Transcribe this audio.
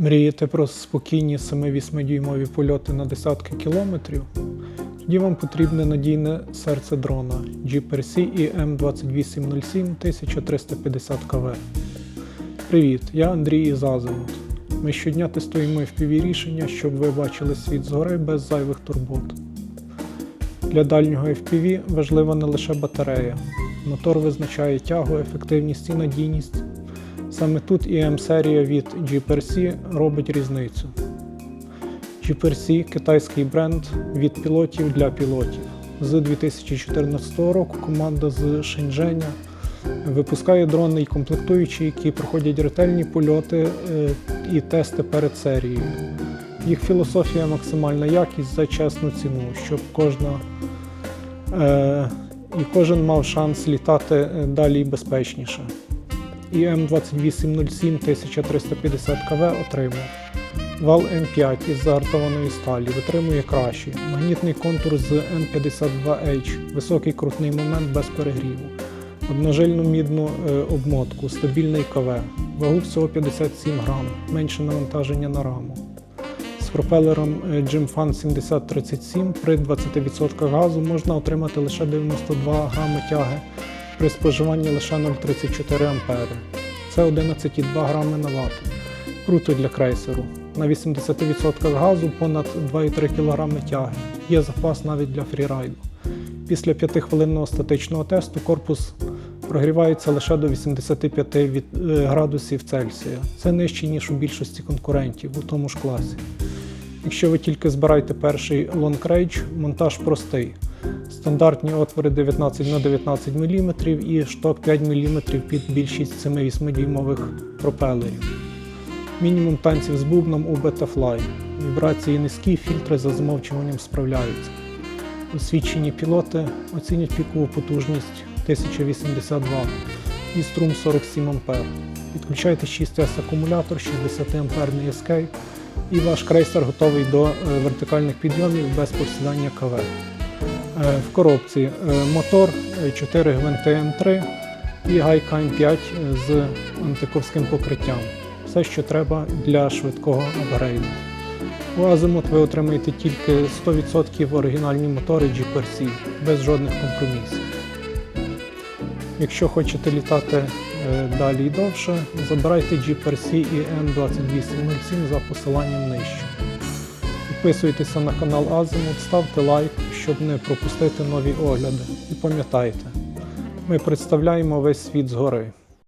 Мрієте про спокійні 7-8 дюймові польоти на десятки кілометрів? Тоді вам потрібне надійне серце дрона GPRC EM2807 1350 КВ. Привіт, я Андрій із Азимут. Ми щодня тестуємо FPV рішення, щоб ви бачили світ згори без зайвих турбот. Для дальнього FPV важлива не лише батарея. Мотор визначає тягу, ефективність і надійність. Саме тут EM-серія від GPRC робить різницю. GPRC – китайський бренд від пілотів для пілотів. З 2014 року команда з Шеньчженя випускає дрони і комплектуючі, які проходять ретельні польоти е, і тести перед серією. Їх філософія максимальна якість за чесну ціну, щоб кожна е, і кожен мав шанс літати е, далі і безпечніше. І М2807 1350 КВ отримав. Вал М5 із загартованої сталі витримує краще. Магнітний контур з М52H, високий крутний момент без перегріву. Одножильну мідну е, обмотку, стабільний КВ, вагу всього 57 грам, менше навантаження на раму. З пропелером е, Gemfan 7037 при 20% газу можна отримати лише 92 грами тяги при споживанні лише 0,34 ампери. Це 11,2 грами на ватт. Круто для крейсеру. На 80% газу понад 2,3 кг тяги. Є запас навіть для фрірайду. Після 5-хвилинного статичного тесту корпус прогрівається лише до 85 е, градусів Цельсія. Це нижче, ніж у більшості конкурентів у тому ж класі. Якщо ви тільки збираєте перший Range, монтаж простий. Стандартні отвори 19 на 19 мм і шток 5 мм під більшість 7-8 дюймових пропелерів. Мінімум танців з бубном у Betafly. Вібрації низькі, фільтри за замовчуванням справляються. Освічені пілоти оцінять пікову потужність 1082 і струм 47 А. Підключайте 6С акумулятор, 60 амперний Escape і ваш крейсер готовий до е, вертикальних підйомів без посідання КВ. Е, В коробці е, мотор, е, 4 гвинти М3 і гайка М5 з антиковським покриттям. Все, що треба для швидкого апгрейду. У Азимут ви отримаєте тільки 100% оригінальні мотори GPRC, без жодних компромісів. Якщо хочете літати е, далі і довше, забирайте GPRC і M2807 за посиланням нижче. Підписуйтеся на канал Азимут, ставте лайк, щоб не пропустити нові огляди. І пам'ятайте, ми представляємо весь світ згори.